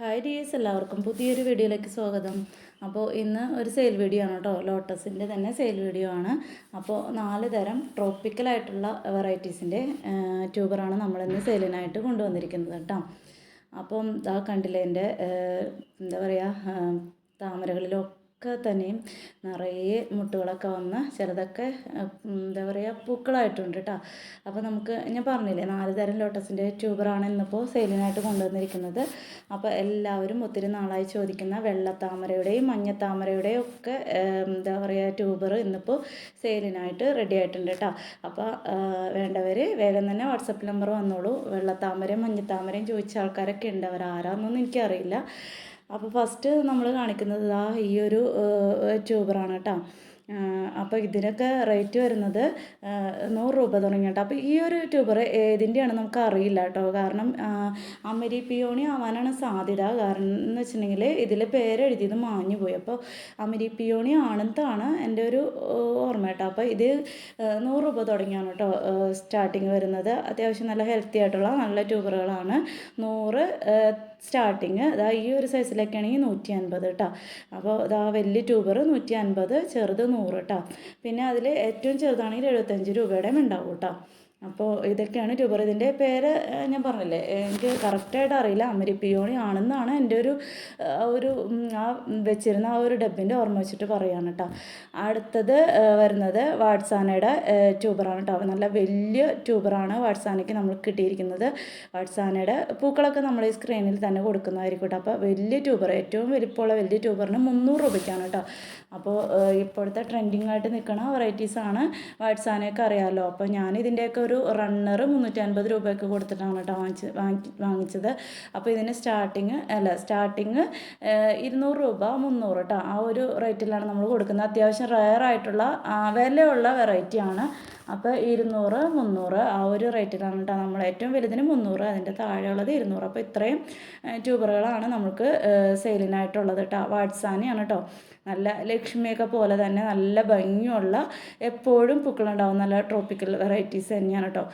Hi dears എല്ലാവർക്കും പുതിയൊരു വീഡിയോയിലേക്ക് സ്വാഗതം. അപ്പോൾ ഇന്ന് ഒരു സെയിൽ വീഡിയോ ആണ് കേട്ടോ. ലോട്ടസിന്റെ തന്നെ സെയിൽ വീഡിയോ ആണ്. അപ്പോൾ നാല് തരം ട്രോപ്പിക്കലായിട്ടുള്ള വെറൈറ്റീസിന്റെ ട്യൂബറാണ് നമ്മളിന്ന് സെയിലിനായിട്ട് കൊണ്ടുവന്നിരിക്കുന്നത് കേട്ടോ. അപ്പം ആ കണ്ടില്ല എന്റെ എന്താ പറയുക താമരകളിലൊക്കെ ഒക്കെ തന്നെയും നിറയെ മുട്ടുകളൊക്കെ വന്ന് ചിലതൊക്കെ എന്താ പറയുക പൂക്കളായിട്ടുണ്ട് കേട്ടോ അപ്പോൾ നമുക്ക് ഞാൻ പറഞ്ഞില്ലേ നാല് തരം ലോട്ടസിന്റെ ട്യൂബറാണ് ഇന്നിപ്പോൾ സെയിലിനായിട്ട് കൊണ്ടുവന്നിരിക്കുന്നത്. അപ്പോൾ എല്ലാവരും ഒത്തിരി നാളായി ചോദിക്കുന്ന വെള്ളത്താമരയുടെയും മഞ്ഞത്താമരയുടെയും ഒക്കെ എന്താ പറയുക ട്യൂബർ ഇന്നിപ്പോൾ സെയിലിനായിട്ട് റെഡി ആയിട്ടുണ്ട് കേട്ടോ അപ്പോൾ വേണ്ടവർ വേഗം തന്നെ വാട്സപ്പ് നമ്പർ വന്നോളൂ. വെള്ളത്താമരയും മഞ്ഞത്താമരയും ചോദിച്ച ആൾക്കാരൊക്കെ ഉണ്ട്. അവർ ആരാന്നൊന്നും എനിക്കറിയില്ല. അപ്പോൾ ഫസ്റ്റ് നമ്മൾ കാണിക്കുന്നത് ആ ഈ ഒരു ട്യൂബറാണ് കേട്ടോ. അപ്പോൾ ഇതിനൊക്കെ റേറ്റ് വരുന്നത് നൂറ് രൂപ തുടങ്ങിയിട്ട്. അപ്പോൾ ഈ ഒരു ട്യൂബർ ഏതിന്റെയാണ് നമുക്ക് അറിയില്ല കേട്ടോ. കാരണം അമരി പിയോണി ആവാനാണ് സാധ്യത. കാരണം എന്ന് വെച്ചിട്ടുണ്ടെങ്കിൽ ഇതിൽ പേരെഴുതിയത് മാഞ്ഞു പോയി. അപ്പോൾ അമരി പിയോണി ആണെന്നാണ് എന്റെ ഒരു ഓർമ്മ കേട്ടോ. അപ്പോൾ ഇത് നൂറ് രൂപ തുടങ്ങിയാണ് കേട്ടോ സ്റ്റാർട്ടിങ് വരുന്നത്. അത്യാവശ്യം നല്ല ഹെൽത്തി ആയിട്ടുള്ള നല്ല ട്യൂബറുകളാണ് നൂറ് സ്റ്റാർട്ടിങ് അതാ ഈ ഒരു സൈസിലൊക്കെ ആണെങ്കിൽ നൂറ്റി അൻപത് കേട്ടോ. അപ്പോൾ ഇതാ വലിയ ട്യൂബർ നൂറ്റി അൻപത് ചെറുത് നൂറ് കേട്ടോ പിന്നെ അതിൽ ഏറ്റവും ചെറുതാണെങ്കിൽ എഴുപത്തഞ്ച് രൂപയുടെയും ഉണ്ടാവും കേട്ടോ അപ്പോൾ ഇതൊക്കെയാണ് ട്യൂബർ. ഇതിന്റെ പേര് ഞാൻ പറഞ്ഞില്ലേ എനിക്ക് കറക്റ്റായിട്ട് അറിയില്ല. അമരി അമരിപ്പിയോണി ആണെന്നാണ് എന്റെ ഒരു ഒരു ആ വെച്ചിരുന്ന ആ ഒരു ഡബിന്റെ ഓർമ്മ വെച്ചിട്ട് പറയുകയാണ് കേട്ടോ അടുത്തത് വരുന്നത് വാട്സാനയുടെ ട്യൂബറാണ് കേട്ടോ നല്ല വലിയ ട്യൂബറാണ് വാട്സാനയ്ക്ക് നമ്മൾ കിട്ടിയിരിക്കുന്നത്. വാട്സാനയുടെ പൂക്കളൊക്കെ നമ്മൾ ഈ സ്ക്രീനിൽ തന്നെ കൊടുക്കുന്നതായിരിക്കും കേട്ടോ അപ്പോൾ വലിയ ട്യൂബർ ഏറ്റവും വലിപ്പമുള്ള വലിയ ട്യൂബറിന് മുന്നൂറ് രൂപയ്ക്കാണ് കേട്ടോ അപ്പോൾ ഇപ്പോഴത്തെ ട്രെൻഡിങ് ആയിട്ട് നിൽക്കുന്ന വെറൈറ്റീസാണ് വാട്സാനയൊക്കെ അറിയാമല്ലോ അപ്പോൾ ഞാൻ ഇതിന്റെയൊക്കെ ഒരു റണ്ണർ മുന്നൂറ്റി അൻപത് രൂപയ്ക്ക് കൊടുത്തിട്ടാണ് കേട്ടോ വാങ്ങിച്ച് വാങ്ങി വാങ്ങിച്ചത്. അപ്പോൾ ഇതിന് സ്റ്റാർട്ടിങ് അല്ല സ്റ്റാർട്ടിങ് ഇരുന്നൂറ് രൂപ മുന്നൂറ് കേട്ടോ ആ ഒരു റേറ്റിലാണ് നമ്മൾ കൊടുക്കുന്നത്. അത്യാവശ്യം റയർ ആയിട്ടുള്ള വിലയുള്ള വെറൈറ്റിയാണ് അപ്പോൾ ഇരുന്നൂറ് മുന്നൂറ് ആ ഒരു റേറ്റിലാണ് കേട്ടോ നമ്മൾ ഏറ്റവും വലുതിന് മുന്നൂറ് അതിന്റെ താഴെയുള്ളത് ഇരുന്നൂറ്. അപ്പോൾ ഇത്രയും ട്യൂബറുകളാണ് നമുക്ക് സെയിലിനായിട്ടുള്ളത് കേട്ടോ വാട്സാനിയാണ് കേട്ടോ നല്ല ലക്ഷ്മിയൊക്കെ പോലെ തന്നെ നല്ല ഭംഗിയുള്ള എപ്പോഴും പൂക്കളുണ്ടാവും. നല്ല ട്രോപ്പിക്കൽ വെറൈറ്റീസ് തന്നെയാണ് കേട്ടോ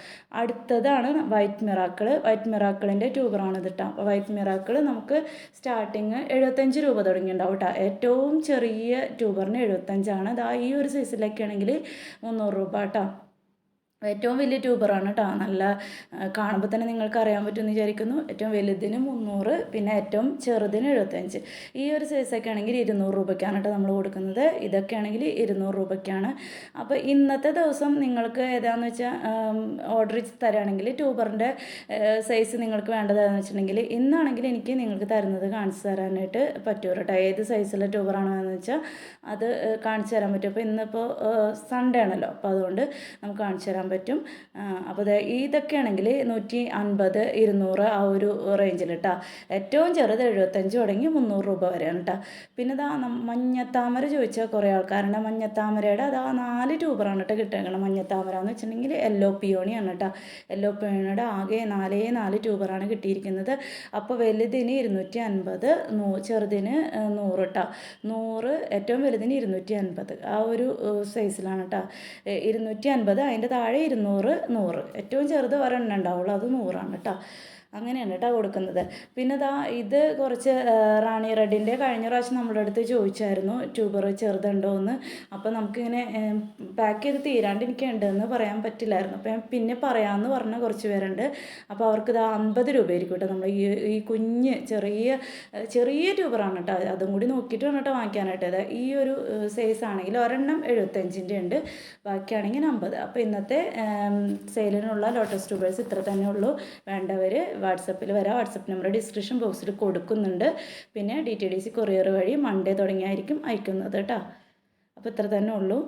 അടുത്തതാണ് വൈറ്റ് മിറാക്കിൾ വൈറ്റ് മിറാക്കിളിന്റെ ട്യൂബറാണ് ഇത് കേട്ടോ വൈറ്റ് മിറാക്കിൾ നമുക്ക് സ്റ്റാർട്ടിങ് എഴുപത്തഞ്ച് രൂപ തുടങ്ങിയിട്ടുണ്ടാവും കേട്ടോ ഏറ്റവും ചെറിയ ട്യൂബറിന് എഴുപത്തഞ്ചാണ്. അതാ ഈ ഒരു സൈസിലൊക്കെ ആണെങ്കിൽ മുന്നൂറ് രൂപ കേട്ടോ ഏറ്റവും വലിയ ട്യൂബറാണ് കേട്ടോ നല്ല കാണുമ്പോൾ തന്നെ നിങ്ങൾക്ക് അറിയാൻ പറ്റുമെന്ന് വിചാരിക്കുന്നു. ഏറ്റവും വലുതിന് മുന്നൂറ് പിന്നെ ഏറ്റവും ചെറുതിന് എഴുപത്തഞ്ച് ഈ ഒരു സൈസൊക്കെ ആണെങ്കിൽ ഇരുന്നൂറ് രൂപയ്ക്കാണ് കേട്ടോ നമ്മൾ കൊടുക്കുന്നത്. ഇതൊക്കെ ആണെങ്കിൽ ഇരുന്നൂറ് രൂപയ്ക്കാണ്. അപ്പോൾ ഇന്നത്തെ ദിവസം നിങ്ങൾക്ക് ഏതാണെന്ന് വെച്ചാൽ ഓർഡർ തരാണെങ്കിൽ ട്യൂബറിന്റെ സൈസ് നിങ്ങൾക്ക് വേണ്ടതാണെന്ന് വെച്ചിട്ടുണ്ടെങ്കിൽ ഇന്നാണെങ്കിൽ എനിക്ക് നിങ്ങൾക്ക് തരുന്നത് കാണിച്ചു തരാനായിട്ട് പറ്റുമോ കേട്ടോ ഏത് സൈസിലെ ട്യൂബറാണെന്ന് വെച്ചാൽ അത് കാണിച്ചു തരാൻ പറ്റും. അപ്പോൾ ഇന്നിപ്പോൾ സൺഡേ ആണല്ലോ. അപ്പോൾ അതുകൊണ്ട് നമുക്ക് കാണിച്ചു തരാൻ പറ്റും. അപ്പോൾ ഇതൊക്കെയാണെങ്കിൽ നൂറ്റി അൻപത് ഇരുന്നൂറ് ആ ഒരു റേഞ്ചിൽ കേട്ടോ ഏറ്റവും ചെറുത് എഴുപത്തഞ്ച് തുടങ്ങി മുന്നൂറ് രൂപ വരെയാണ് കേട്ടോ പിന്നെ ഇതാ മഞ്ഞത്താമര ചോദിച്ച കുറേ ആൾക്കാരുണ്ട്. മഞ്ഞത്താമരയുടെ അതാ നാല് ട്യൂബറാണ് കേട്ടോ കിട്ടേക്കണം മഞ്ഞത്താമര എന്ന് വെച്ചിട്ടുണ്ടെങ്കിൽ യെല്ലോ പിയോണിയാണ് കേട്ടോ യെല്ലോ പിയോണിയുടെ ആകെ നാലേ നാല് ട്യൂബറാണ് കിട്ടിയിരിക്കുന്നത്. അപ്പോൾ വലുതിന് ഇരുന്നൂറ്റി അൻപത് നൂ ചെറുതിന് നൂറ് കേട്ടോ നൂറ് ഏറ്റവും വലുതിന് ഇരുന്നൂറ്റി അൻപത് ആ ഒരു സൈസിലാണ് കേട്ടോ ഇരുന്നൂറ്റി അൻപത് അതിന്റെ താഴെ ഇരുന്നൂറ് നൂറ്. ഏറ്റവും ചെറുത് ഒരെണ്ണം ഉണ്ടാവുള്ളൂ. അത് നൂറാണ് കേട്ടോ. അങ്ങനെയാണ് കേട്ടോ കൊടുക്കുന്നത്. പിന്നെ ദാ ഇത് കുറച്ച് റാണി റെഡിന്റെ കഴിഞ്ഞ പ്രാവശ്യം നമ്മുടെ അടുത്ത് ചോദിച്ചായിരുന്നു ട്യൂബർ ചെറുതുണ്ടോ എന്ന്. അപ്പോൾ നമുക്കിങ്ങനെ പാക്ക് ചെയ്ത് തീരാണ്ട് എനിക്കുണ്ടെന്ന് പറയാൻ പറ്റില്ലായിരുന്നു. അപ്പം പിന്നെ പറയാമെന്ന് പറഞ്ഞ കുറച്ച് പേരുണ്ട്. അപ്പോൾ അവർക്ക് ഇത് അമ്പത് രൂപയായിരിക്കും കേട്ടോ നമ്മൾ ഈ ഈ കുഞ്ഞ് ചെറിയ ചെറിയ ട്യൂബറാണ് കേട്ടോ അതും കൂടി നോക്കിയിട്ട് വേണം കേട്ടോ വാങ്ങിക്കാനായിട്ട്. ഇത് ഈ ഒരു സൈസ് ആണെങ്കിൽ ഒരെണ്ണം എഴുപത്തഞ്ചിന്റെ ഉണ്ട്. ബാക്കിയാണെങ്കിൽ അമ്പത്. അപ്പോൾ ഇന്നത്തെ സെയിലിനുള്ള ലോട്ടസ് ട്യൂബേഴ്സ് ഇത്ര തന്നെ ഉള്ളൂ. വേണ്ടവർ വാട്സപ്പിൽ വരാം. വാട്സപ്പ് നമ്പർ ഡിസ്ക്രിപ്ഷൻ ബോക്സിൽ കൊടുക്കുന്നുണ്ട്. പിന്നെ D T D C courier വഴി മൺഡേ തുടങ്ങിയായിരിക്കും അയക്കുന്നത് കേട്ടോ. അപ്പോൾ ഇത്ര തന്നെ ഉള്ളൂ.